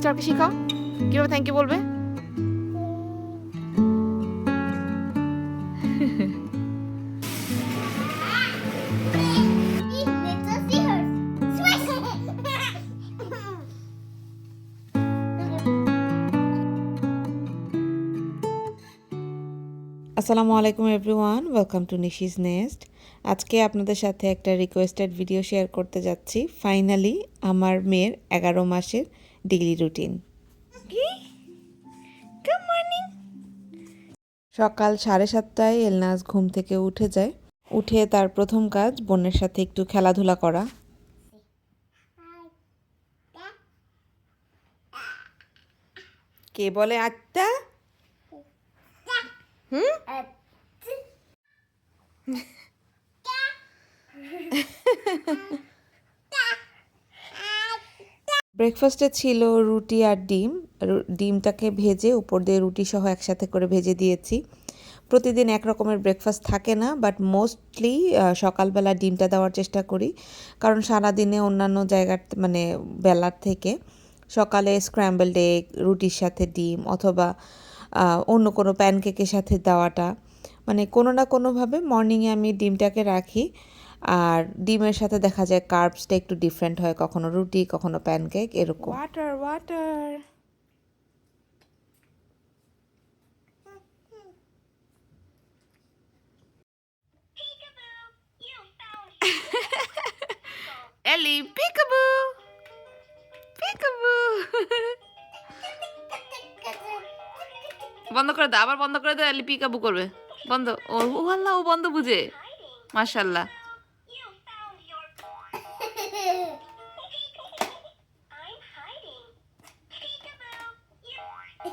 সিস্টারকে শেখাও। কীভাবে thank you বলবে. আসসালামু আলাইকুম everyone welcome to Nishi's Nest আজকে আপনাদের সাথে একটা রিকোয়েস্টেড ভিডিও শেয়ার করতে যাচ্ছি। ফাইনালি আমার মেয়ের এগারো মাসের ডেইলি রুটিন সকাল সাড়ে সাতটায় এলনাজ ঘুম থেকে উঠে যায়। উঠে তার প্রথম কাজ বোনের সাথে একটু খেলাধুলা করা। কে বলে আত্মা ব্রেকফাস্টে ছিল রুটি আর ডিম। ডিমটাকে ভেজে উপর দিয়ে রুটি সহ একসাথে করে ভেজে দিয়েছি। প্রতিদিন এক রকমের ব্রেকফাস্ট থাকে না বাট মোস্টলি সকালবেলা ডিমটা দেওয়ার চেষ্টা করি। কারণ সারাদিনে অন্যান্য জায়গার মানে বেলার থেকে সকালে স্ক্র্যাম্বল এগ রুটির সাথে ডিম অথবা অন্য কোনো প্যানকেকের সাথে দেওয়াটা। মানে কোনো না কোনোভাবে মর্নিংয়ে আমি ডিমটাকে রাখি। আর ডিমের সাথে দেখা যায় কার্বসটা একটু ডিফারেন্ট হয় কখনো রুটি কখনো প্যানকেক এরকম। ওয়াটার ওয়াটার এলি পিকাবু পিকাবু বন্ধ করে দাও আবার বন্ধ করে দাও এলি পিকাবু করবে। বন্ধ ও ও আল্লাহ ও বন্ধ বুঝে। মাশাল্লাহ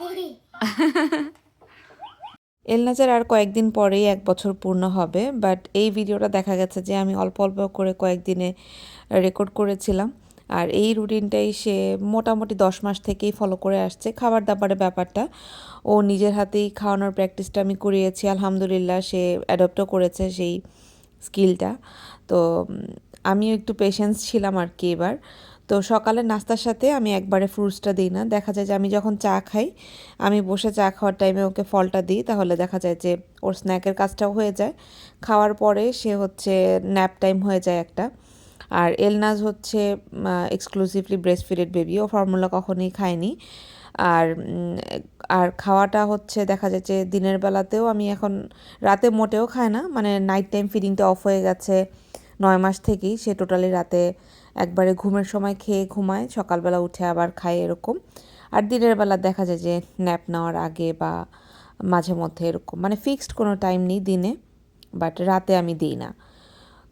এলনাজের আর কয়েকদিন পরেই এক বছর পূর্ণ হবে বাট এই ভিডিওটা দেখা গেছে যে আমি অল্প অল্প করে কয়েকদিনে রেকর্ড করেছিলাম। আর এই রুটিনটাই সে মোটামুটি দশ মাস থেকেই ফলো করে আসছে। খাবার দাবারের ব্যাপারটা, ও নিজের হাতেই খাওয়ানোর প্র্যাকটিসটা আমি করিয়েছি। আলহামদুলিল্লাহ সে অ্যাডপ্টও করেছে সেই স্কিলটা তো আমিও একটু পেশেন্স ছিলাম আর কি এবার। তো সকালে নাস্তার সাথে আমি একবারে ফ্রুটসটা দিই না। দেখা যায় যে আমি যখন চা খাই, আমি বসে চা খাওয়ার টাইমে ওকে ফলটা দিই, তাহলে দেখা যায় যে ওর স্ন্যাকের কাজটাও হয়ে যায়। খাওয়ার পরে সে হচ্ছে ন্যাপ টাইম হয়ে যায় একটা। আর এলনাজ হচ্ছে এক্সক্লুসিভলি ব্রেস্ট ফিডেড বেবি ও ফর্মুলা কখনোই খায়নি। আর আর খাওয়াটা হচ্ছে দেখা যায় যে দিনের বেলাতেও আমি এখন রাতে মোটেও খায় না। মানে নাইট টাইম ফিডিংটা অফ হয়ে গেছে নয় মাস থেকেই। সে টোটালি রাতে একবারে ঘুমের সময় খেয়ে ঘুমায়, সকালবেলা উঠে আবার খায় এরকম। আর দিনের বেলা দেখা যায় যে ন্যাপ নেওয়ার আগে বা মাঝে মধ্যে এরকম। মানে ফিক্সড কোনো টাইম নেই দিনে বাট রাতে আমি দিই না।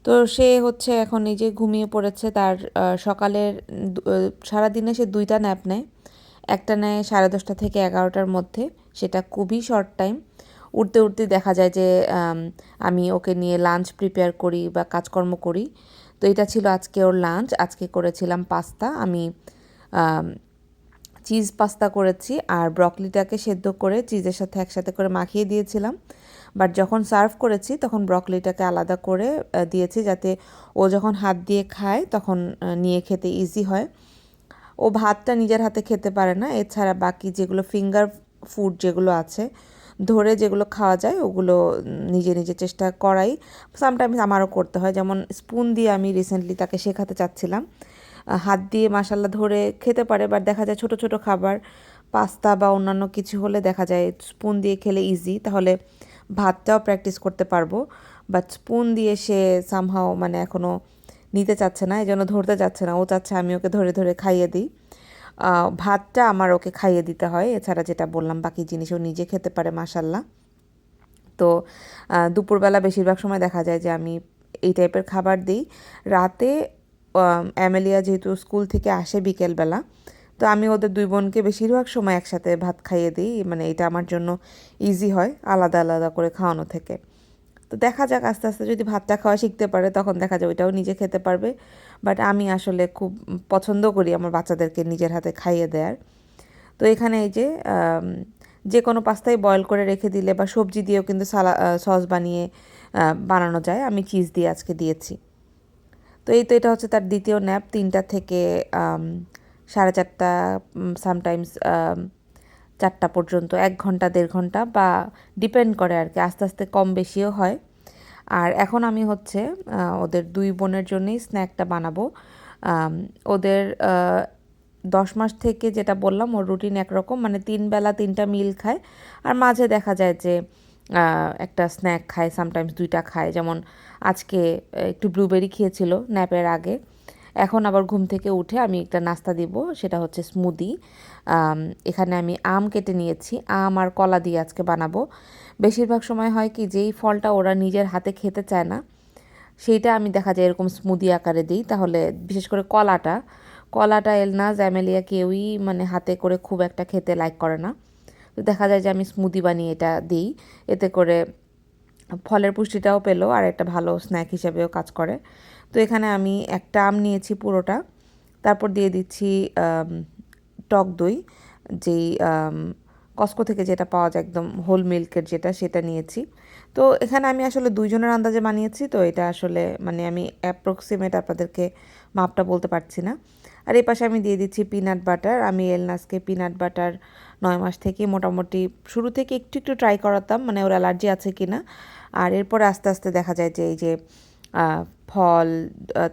তো সে হচ্ছে এখন এই যে ঘুমিয়ে পড়েছে, তার সকালের সারাদিনে সে দুইটা ন্যাপ নেয়। একটা নেয় সাড়ে দশটা থেকে এগারোটার মধ্যে, সেটা খুবই শর্ট টাইম উঠতে উঠতে দেখা যায় যে, আমি ওকে নিয়ে লাঞ্চ প্রিপেয়ার করি বা কাজকর্ম করি। তো এটা ছিল আজকে ওর লাঞ্চ আজকে করেছিলাম পাস্তা আমি চিজ পাস্তা করেছি আর ব্রকলিটাকে সেদ্ধ করে চিজের সাথে একসাথে করে মাখিয়ে দিয়েছিলাম। বাট যখন সার্ভ করেছি, তখন ব্রকলিটাকে আলাদা করে দিয়েছি যাতে ও যখন হাত দিয়ে খায়, তখন নিয়ে খেতে ইজি হয়। ও ভাতটা নিজের হাতে খেতে পারে না। এছাড়া বাকি যেগুলো ফিঙ্গার ফুড যেগুলো আছে ধরে যেগুলো খাওয়া যায়, ওগুলো নিজে নিজে চেষ্টা করাই। সামটাইমস আমারও করতে হয়। যেমন স্পুন দিয়ে আমি রিসেন্টলি তাকে শেখাতে চাচ্ছিলাম। হাত দিয়ে মাসাল্লা ধরে খেতে পারে বাট দেখা যায় ছোট ছোট খাবার, পাস্তা বা অন্যান্য কিছু হলে দেখা যায় স্পুন দিয়ে খেলে ইজি তাহলে ভাতটাও প্র্যাকটিস করতে পারব। বাট স্পুন দিয়ে সে সামহাও মানে এখনও নিতে চাচ্ছে না এই জন্য ধরতে চাচ্ছে না। ও চাচ্ছে আমি ওকে ধরে ধরে খাইয়ে দিই। ভাতটা আমার ওকে খাইয়ে দিতে হয়। এছাড়া যেটা বললাম, বাকি জিনিস ও নিজে খেতে পারে মাসাল্লাহ তো দুপুরবেলা বেশিরভাগ সময় দেখা যায় যে আমি এই টাইপের খাবার দিই। রাতে অ্যামেলিয়া যেহেতু স্কুল থেকে আসে বিকেলবেলা, তো আমি ওদের দুই বোনকে বেশিরভাগ সময় একসাথে ভাত খাইয়ে দিই। মানে এটা আমার জন্য ইজি হয়, আলাদা আলাদা করে খাওয়ানো থেকে। তো দেখা যাক, আস্তে আস্তে যদি ভাতটা খাওয়া শিখতে পারে, তখন দেখা যায় ওইটাও নিজে খেতে পারবে। বাট আমি আসলে খুব পছন্দ করি আমার বাচ্চাদেরকে নিজের হাতে খাইয়ে দেওয়ার তো এখানে এই যে যে কোনো পাস্তাই বয়েল করে রেখে দিলে বা সবজি দিয়েও কিন্তু সালা সস বানিয়ে বানানো যায়। আমি চিজ দিয়ে আজকে দিয়েছি। তো এই তো এটা হচ্ছে তার দ্বিতীয় ন্যাপ তিনটা থেকে সাড়ে চারটা সামটাইমস চারটা পর্যন্ত, এক ঘণ্টা, দেড় ঘণ্টা বা ডিপেন্ড করে আর কি। আস্তে আস্তে কম বেশিও হয়। আর এখন আমি হচ্ছে ওদের দুই বোনের জন্যই স্ন্যাকটা বানাবো। ওদের দশ মাস থেকে যেটা বললাম, ওর রুটিন একরকম মানে তিন বেলা তিনটা মিল খায়। আর মাঝে দেখা যায় যে একটা স্ন্যাক খায় সামটাইমস দুইটা খায়। যেমন আজকে একটু ব্লুবেরি খেয়েছিল, ন্যাপের আগে। এখন আবার ঘুম থেকে উঠে আমি একটা নাস্তা দিব, সেটা হচ্ছে স্মুদি এখানে আমি আম কেটে নিয়েছি, আম আর কলা দিয়ে আজকে বানাবো। বেশিরভাগ সময় হয় কি, যেই ফলটা ওরা নিজের হাতে খেতে চায় না, সেইটা আমি দেখা যায় এরকম স্মুদি আকারে দিই। তাহলে বিশেষ করে কলাটা কলাটা এলনাজ অ্যামেলিয়া কেউই মানে হাতে করে খুব একটা খেতে লাইক করে না। তো দেখা যায় যে আমি স্মুদি বানিয়ে এটা দিই, এতে করে ফলের পুষ্টিটাও পেল আর একটা ভালো স্ন্যাক হিসাবেও কাজ করে। তো এখানে আমি একটা আম নিয়েছি পুরোটা। তারপর দিয়ে দিচ্ছি টক দই, যেই কস্কো থেকে যেটা পাওয়া যায় একদম হোল মিল্কের যেটা, সেটা নিয়েছি। তো এখানে আমি আসলে দুইজনের আন্দাজে বানিয়েছি, তো এটা আসলে মানে আমি অ্যাপ্রক্সিমেট আপনাদেরকে মাপটা বলতে পারছি না। আর এই পাশে আমি দিয়ে দিচ্ছি পিনাট বাটার আমি এলনাসকে পিনাট বাটার নয় মাস থেকে মোটামুটি শুরু থেকে একটু একটু ট্রাই করাতাম মানে ওর অ্যালার্জি আছে কি না আর এরপরে আস্তে আস্তে দেখা যায় যে এই যে ফল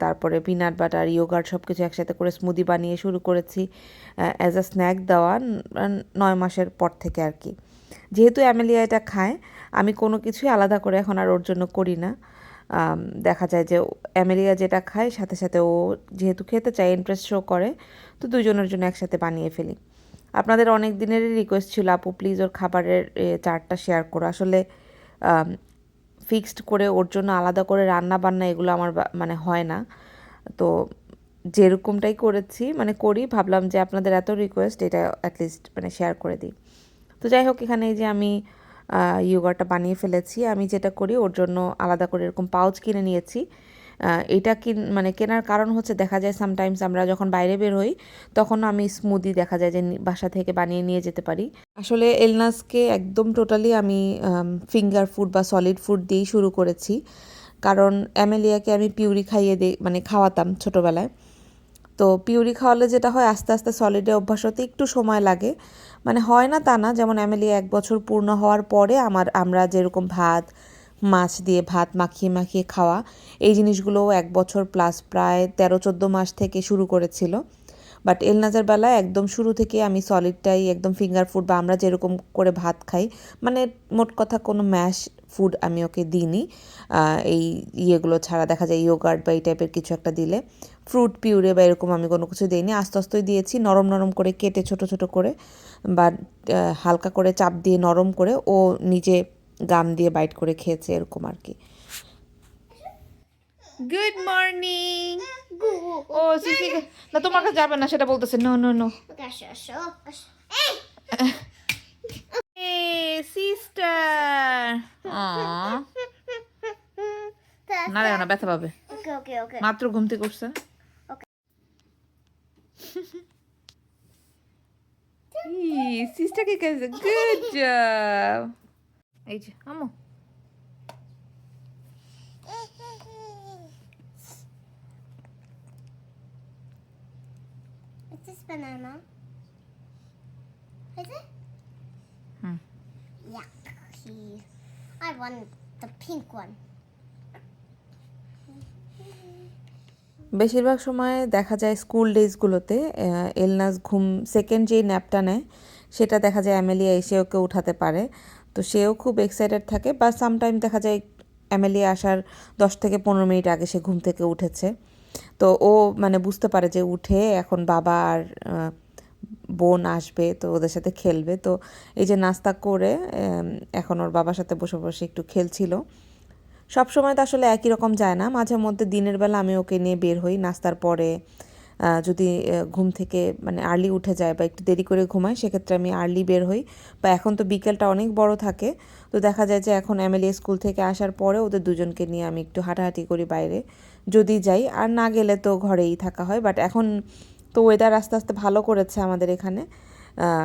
তারপরে পিনাট বাটার ইয়োগার্ট সব কিছু একসাথে করে স্মুদি বানিয়ে শুরু করেছি অ্যাজ আ স্ন্যাক দেওয়া নয় মাসের পর থেকে আর কি। যেহেতু অ্যামেলিয়া এটা খায়, আমি কোনো কিছুই আলাদা করে এখন আর ওর জন্য করি না। দেখা যায় যে অ্যামেলিয়া যেটা খায় সাথে সাথে ও যেহেতু খেতে চায় ইন্টারেস্ট শো করে তো দুজনের জন্য একসাথে বানিয়ে ফেলি। আপনাদের অনেক দিনেরই রিকোয়েস্ট ছিল আপু প্লিজ ওর খাবারের এ, চার্টটা শেয়ার করো। আসলে ফিক্সড করে ওর জন্য আলাদা করে রান্না বান্না এগুলো আমার মানে হয় না। তো যেরকমটাই করেছি মানে করি ভাবলাম যে আপনাদের এত রিকোয়েস্ট এটা অ্যাটলিস্ট মানে শেয়ার করে দিই। তো যাই হোক এখানে যে আমি ইয়োগাটা বানিয়ে ফেলেছি। আমি যেটা করি, ওর জন্য আলাদা করে এরকম পাউচ কিনে নিয়েছি। এটা কিন মানে কেনার কারণ হচ্ছে, দেখা যায় সামটাইমস আমরা যখন বাইরে বের হই তখন আমি স্মুদি দেখা যায় যে বাসা থেকে বানিয়ে নিয়ে যেতে পারি। আসলে এলনাসকে একদম টোটালি আমি ফিঙ্গার ফুড বা সলিড ফুড দিয়েই শুরু করেছি। কারণ অ্যামেলিয়াকে আমি পিউরি খাইয়ে দিই মানে খাওয়াতাম ছোটোবেলায়। তো পিউরি খাওয়ালে যেটা হয়, আস্তে আস্তে সলিডে অভ্যাস হতে একটু সময় লাগে। মানে হয় না তা না, যেমন অ্যামেলি এক বছর পূর্ণ হওয়ার পরে আমার, আমরা যেরকম ভাত, মাছ দিয়ে ভাত মাখিয়ে মাখিয়ে খাওয়া, এই জিনিসগুলো এক বছর প্লাস প্রায় তেরো চোদ্দ মাস থেকে শুরু করেছিল। বাট এলনাজের বেলায় একদম শুরু থেকে আমি সলিডটাই একদম ফিঙ্গার ফুড বা আমরা যেরকম করে ভাত খাই মানে মোট কথা কোনো ম্যাশ ফুড আমি ওকে দিইনি। এই ইয়েগুলো ছাড়া দেখা যায় ইয়োগার্ট বা এই টাইপের কিছু একটা দিলে। ফ্রুট পিউরে বা এরকম আমি কোনো কিছু দিইনি, আস্তে আস্তেই দিয়েছি, নরম নরম করে কেটে ছোট ছোট করে। বা হালকা করে চাপ দিয়ে নরম করে ও নিজে গাম দিয়ে বাইট করে খেয়েছে এরকম আর কি। গুড মর্নিং ও সিসি না তোমার কাছে যাবে না সেটা বলতেছে নো নো নো সিস্টার না রে না ব্যথা পাবে. মাত্র ঘুম থেকে উঠছে। সিস্টার কি করেছে গুড জব এই যে আমো this banana? Is it? Hmm. Yucky. I want the pink one. বেশিরভাগ সময় দেখা যায় স্কুল ডেজগুলোতে এলনাস ঘুম সেকেন্ড যেই ন্যাপটা নেয় সেটা দেখা যায় অ্যামেলিয়া এসে ওকে উঠাতে পারে তো সেও খুব এক্সাইটেড থাকে বা সামটাইম দেখা যায় অ্যামেলিয়া আসার দশ থেকে পনেরো মিনিট আগে সে ঘুম থেকে উঠেছে তো ও মানে বুঝতে পারে যে উঠে এখন বাবা আর বোন আসবে, তো ওদের সাথে খেলবে। তো এই যে নাস্তা করে এখন ওর বাবার সাথে বসে বসে একটু খেলছিল। সব সময় তো আসলে একই রকম যায় না। মাঝে মধ্যে দিনের বেলা আমি ওকে নিয়ে বের হই, নাস্তার পরে যদি ঘুম থেকে মানে আর্লি উঠে যায় বা একটু দেরি করে ঘুমায় সেক্ষেত্রে আমি আর্লি বের হই। বা এখন তো বিকেলটা অনেক বড় থাকে, তো দেখা যায় যে এখন এমএলএ স্কুল থেকে আসার পরে ওদের দুজনকে নিয়ে আমি একটু হাঁটাহাঁটি করি বাইরে, যদি যাই। আর না গেলে তো ঘরেই থাকা হয় বাট এখন তো ওয়েদার আস্তে আস্তে ভালো করেছে আমাদের এখানে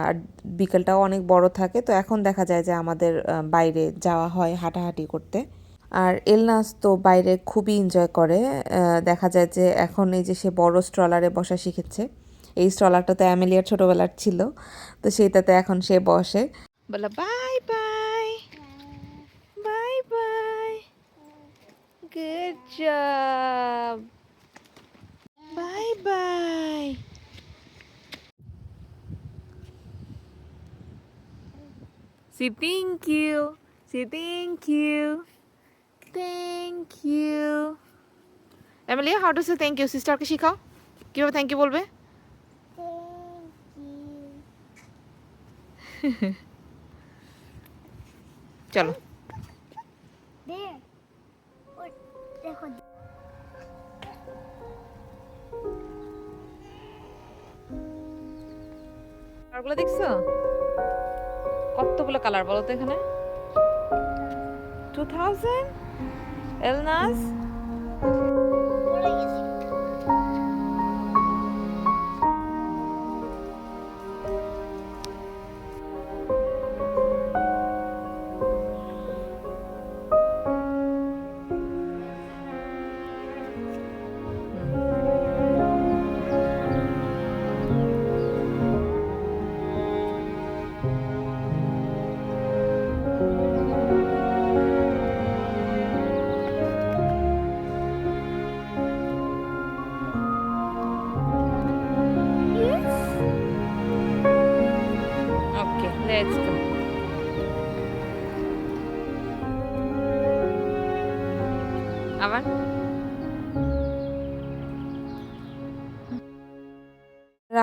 আর বিকেলটাও অনেক বড় থাকে, তো এখন দেখা যায় যে আমাদের বাইরে যাওয়া হয় হাঁটাহাঁটি করতে। আর এলনাস তো বাইরে খুবই এনজয় করে। দেখা যায় যে এখন এই যে সে বড় স্ট্রলারে বসা শিখেছে। এই স্ট্রলারটা তো অ্যামেলিয়ার ছোটোবেলার ছিল। তো সেইটাতে এখন সে বসে। বলো bye bye. Bye bye. Good job bye bye. Say thank you. Say thank you. Thank you. Emily, how to say thank you? সিস্টারকে শেখাও। কীভাবে থ্যাংক ইউ বলবে? চলো। কালারগুলো দেখছ? কতগুলো কালার বলো তো এখানে? টু থাউজেন্ড এলনাস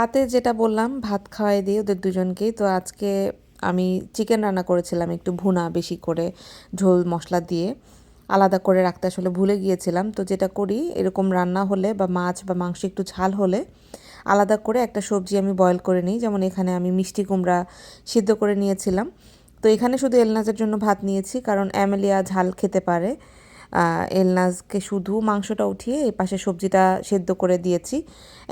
রাতে যেটা বললাম, ভাত খাওয়াই দিই ওদের দুজনকেই। তো আজকে আমি চিকেন রান্না করেছিলাম একটু ভুনা বেশি করে, ঝোল মশলা দিয়ে। আলাদা করে রাখতে আসলে ভুলে গিয়েছিলাম। তো যেটা করি, এরকম রান্না হলে বা মাছ বা মাংস একটু ঝাল হলে আলাদা করে একটা সবজি আমি বয়েল করে নিই। যেমন এখানে আমি মিষ্টি কুমড়া সিদ্ধ করে নিয়েছিলাম। তো এখানে শুধু এলনাজের জন্য ভাত নিয়েছি, কারণ অ্যামেলিয়া ঝাল খেতে পারে। এলনাজকে শুধু মাংসটা উঠিয়ে এই পাশে সবজিটা সেদ্ধ করে দিয়েছি।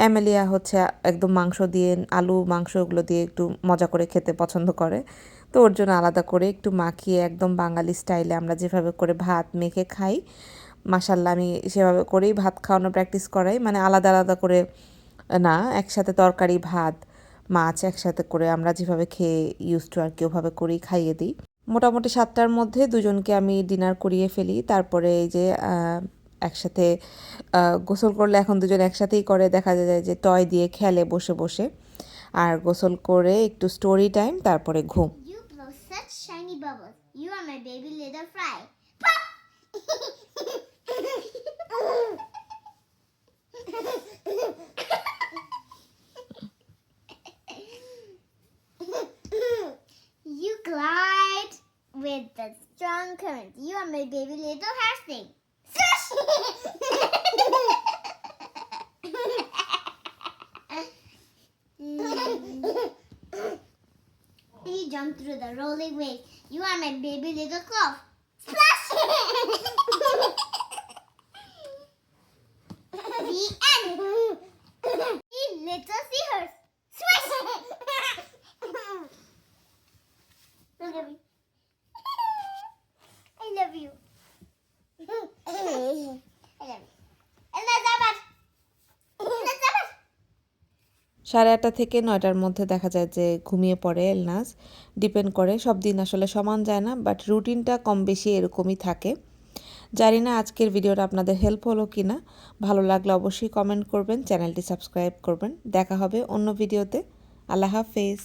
অ্যামেলিয়া হচ্ছে একদম মাংস দিয়ে, আলু, মাংস ওগুলো দিয়ে একটু মজা করে খেতে পছন্দ করে। তো ওর জন্য আলাদা করে একটু মাখিয়ে একদম বাঙালি স্টাইলে আমরা যেভাবে করে ভাত মেখে খাই মাসাল্লাহ আমি সেভাবে করেই ভাত খাওয়ানো প্র্যাকটিস করাই। মানে আলাদা আলাদা করে না, একসাথে তরকারি, ভাত, মাছ একসাথে করে আমরা যেভাবে খেয়ে ইউজ টু আর কি ওভাবে করেই খাইয়ে দিই। মোটামুটি সাতটার মধ্যে দুজনকে আমি ডিনার করিয়ে ফেলি। তারপরে এই যে একসাথে গোসল করলে এখন দুজন একসাথেই করে। দেখা যায় যে টয় দিয়ে খেলে বসে বসে। আর গোসল করে একটু স্টোরি টাইম তারপরে ঘুম। You glide with the strong current. You are my baby little hamster. You jump through the rolling waves. You are my baby little cloth. সাড়ে আটটা থেকে নয়টার মধ্যে দেখা যায় যে ঘুমিয়ে পড়ে এলনাস। ডিপেন্ড করে, সব দিন আসলে সমান যায় না বাট রুটিনটা কম বেশি এরকমই থাকে। জানি না আজকের ভিডিওটা আপনাদের হেল্প হলো কি না ভালো লাগলে অবশ্যই কমেন্ট করবেন চ্যানেলটি সাবস্ক্রাইব করবেন। দেখা হবে অন্য ভিডিওতে। আল্লাহ হাফেজ।